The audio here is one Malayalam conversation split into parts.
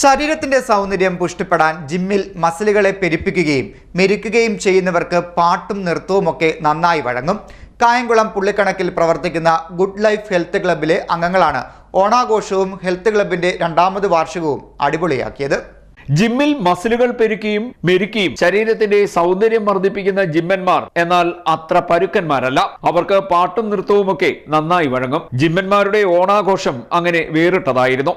ശരീരത്തിന്റെ സൗന്ദര്യം പുഷ്ടിപ്പെടാൻ ജിമ്മിൽ മസിലുകളെ പെരുപ്പിക്കുകയും മെരുക്കുകയും ചെയ്യുന്നവർക്ക് പാട്ടും നൃത്തവുമൊക്കെ നന്നായി വഴങ്ങും. കായംകുളം പുള്ളിക്കണക്കിൽ പ്രവർത്തിക്കുന്ന ഗുഡ് ലൈഫ് ഹെൽത്ത് ക്ലബിലെ അംഗങ്ങളാണ് ഓണാഘോഷവും ഹെൽത്ത് ക്ലബിന്റെ രണ്ടാമത് വാർഷികവും അടിപൊളിയാക്കിയത്. ജിമ്മിൽ മസിലുകൾ പെരുക്കിയും മെരുക്കിയും ശരീരത്തിന്റെ സൗന്ദര്യം വർദ്ധിപ്പിക്കുന്ന ജിമ്മന്മാർ എന്നാൽ അത്ര പരുക്കന്മാരല്ല. അവർക്ക് പാട്ടും നൃത്തവുമൊക്കെ നന്നായി വഴങ്ങും. ജിമ്മന്മാരുടെ ഓണാഘോഷം അങ്ങനെ വേറിട്ടതായിരുന്നു.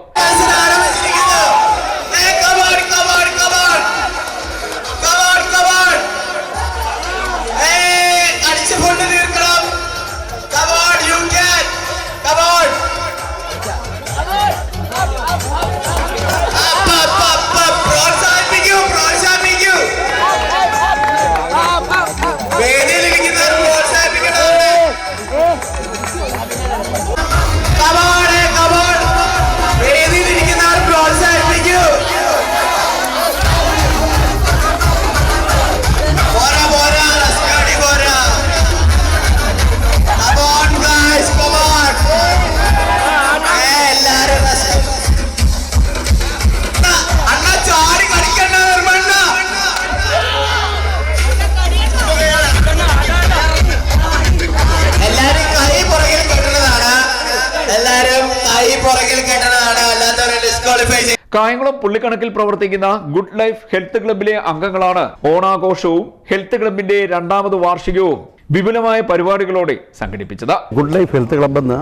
കായംകുളം പുള്ളിക്കണക്കിൽ പ്രവർത്തിക്കുന്ന ഗുഡ് ലൈഫ് ഹെൽത്ത് ക്ലബിലെ അംഗങ്ങളാണ് ഓണാഘോഷവും ഹെൽത്ത് ക്ലബിന്റെ രണ്ടാമത് വാർഷികവും വിപുലമായ പരിപാടികളോടെ സംഘടിപ്പിച്ചത്. ഗുഡ് ലൈഫ് ഹെൽത്ത് ക്ലബ് എന്ന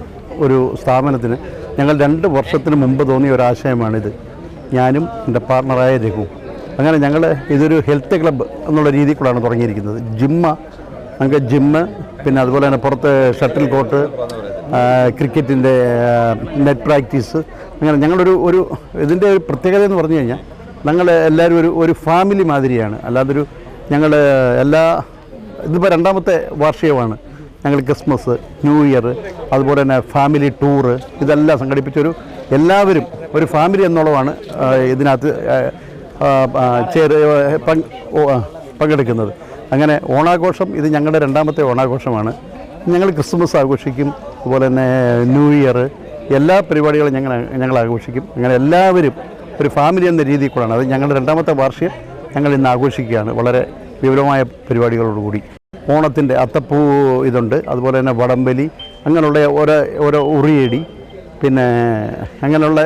ഒരു സ്ഥാപനത്തിന് ഞങ്ങൾ രണ്ട് വർഷത്തിന് മുമ്പ് തോന്നിയ ഒരു ആശയമാണിത്. ഞാനും എന്റെ പാർട്ണറായ രഘു. അങ്ങനെ ഞങ്ങൾ ഇതൊരു ഹെൽത്ത് ക്ലബ്ബ് എന്നുള്ള രീതിക്കുള്ളാണ് തുടങ്ങിയിരിക്കുന്നത്. ജിമ്മ ഞങ്ങൾക്ക് ജിമ്മ് പിന്നെ അതുപോലെ തന്നെ പുറത്ത് ഷട്ടിൽ കോട്ട് ക്രിക്കറ്റിന്റെ നെറ്റ് പ്രാക്ടീസ് അങ്ങനെ ഞങ്ങളൊരു ഒരു ഇതിന്റെ ഒരു പ്രത്യേകത എന്ന് പറഞ്ഞു കഴിഞ്ഞാൽ ഞങ്ങൾ എല്ലാവരും ഒരു ഒരു ഫാമിലി മാതിരിയാണ്. അല്ലാതൊരു ഞങ്ങൾ എല്ലാ ഇതിപ്പോൾ രണ്ടാമത്തെ വാർഷികമാണ്. ഞങ്ങൾ ക്രിസ്മസ് ന്യൂ ഇയർ അതുപോലെ തന്നെ ഫാമിലി ടൂറ് ഇതെല്ലാം സംഘടിപ്പിച്ചൊരു എല്ലാവരും ഒരു ഫാമിലി എന്നുള്ളതാണ് ഇതിനകത്ത് ചേർ പങ്കെടുക്കുന്നത്. അങ്ങനെ ഓണാഘോഷം ഇത് ഞങ്ങളുടെ രണ്ടാമത്തെ ഓണാഘോഷമാണ്. ഞങ്ങൾ ക്രിസ്മസ് ആഘോഷിക്കും അതുപോലെ തന്നെ ന്യൂ ഇയർ എല്ലാ പരിപാടികളും ഞങ്ങൾ ഞങ്ങൾ ആഘോഷിക്കും. അങ്ങനെ എല്ലാവരും ഒരു ഫാമിലി എന്ന രീതിയിൽ കൂടാണ്. അത് ഞങ്ങളുടെ രണ്ടാമത്തെ വാർഷികം ഞങ്ങൾ ഇന്ന് ആഘോഷിക്കുകയാണ്. വളരെ വിപുലമായ പരിപാടികളോടുകൂടി ഓണത്തിന്റെ അത്തപ്പൂ ഇതുണ്ട്. അതുപോലെ തന്നെ വടംവലി അങ്ങനെയുള്ള ഓരോ ഓരോ ഉറിയടി പിന്നെ അങ്ങനെയുള്ള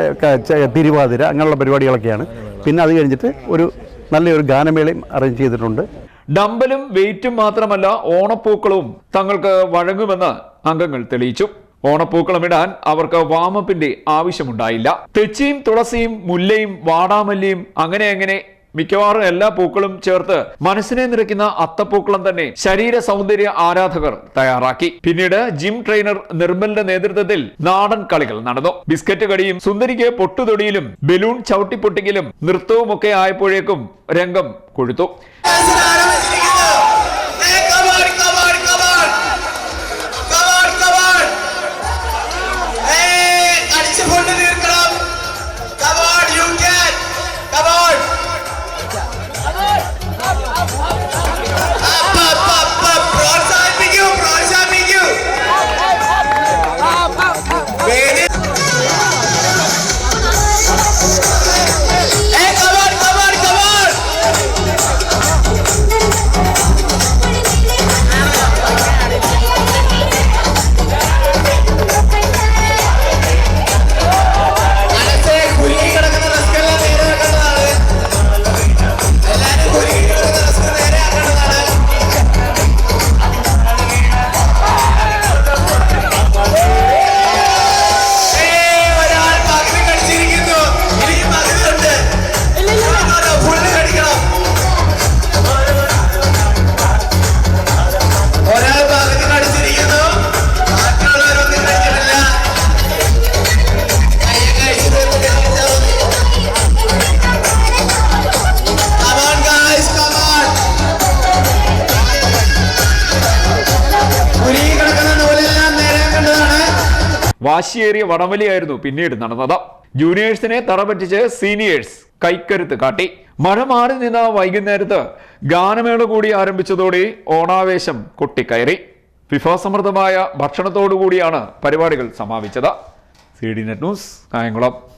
തിരുവാതിര അങ്ങനെയുള്ള പരിപാടികളൊക്കെയാണ്. പിന്നെ അത് കഴിഞ്ഞിട്ട് ഒരു നല്ലൊരു ഗാനമേളയും അറേഞ്ച് ചെയ്തിട്ടുണ്ട്. ഡമ്പലും വെയിറ്റും മാത്രമല്ല ഓണപ്പൂക്കളും തങ്ങൾക്ക് വഴങ്ങുമെന്ന് അംഗങ്ങൾ തെളിയിച്ചു. ഓണപ്പൂക്കളമിടാൻ അവർക്ക് വാമപ്പിന്റെ ആവശ്യമുണ്ടായില്ല. തെച്ചിയും തുളസിയും മുല്ലയും വാടാമല്ലിയും അങ്ങനെ അങ്ങനെ മിക്കവാറും എല്ലാ പൂക്കളും ചേർത്ത് മനസ്സിനെ നിറയ്ക്കുന്ന അത്തപ്പൂക്കളം തന്നെ ശരീര സൗന്ദര്യ ആരാധകർ തയ്യാറാക്കി. പിന്നീട് ജിം ട്രെയിനർ നിർമ്മലിന്റെ നേതൃത്വത്തിൽ നാടൻ കളികൾ നടന്നു. ബിസ്ക്കറ്റ് കടിയും സുന്ദരിക്ക് പൊട്ടുതൊടിയിലും ബലൂൺ ചവിട്ടിപ്പൊട്ടിക്കലും നൃത്തവുമൊക്കെ ആയപ്പോഴേക്കും രംഗം കൊഴുത്തു. വാശിയേറിയ വടംവലിയായിരുന്നു പിന്നീട് നടന്നത്. ജൂനിയേഴ്സിനെ തറപറ്റിച്ച് സീനിയേഴ്സ് കൈക്കരുത്ത് കാട്ടി. മഴ മാറി നിന്ന വൈകുന്നേരത്ത് ഗാനമേള കൂടി ആരംഭിച്ചതോടെ ഓണാവേശം കൊട്ടിക്കയറി. ഫിഫ സമൃദ്ധമായ ഭക്ഷണത്തോടു കൂടിയാണ് പരിപാടികൾ സമാപിച്ചത്. C D net news Kayamkulam.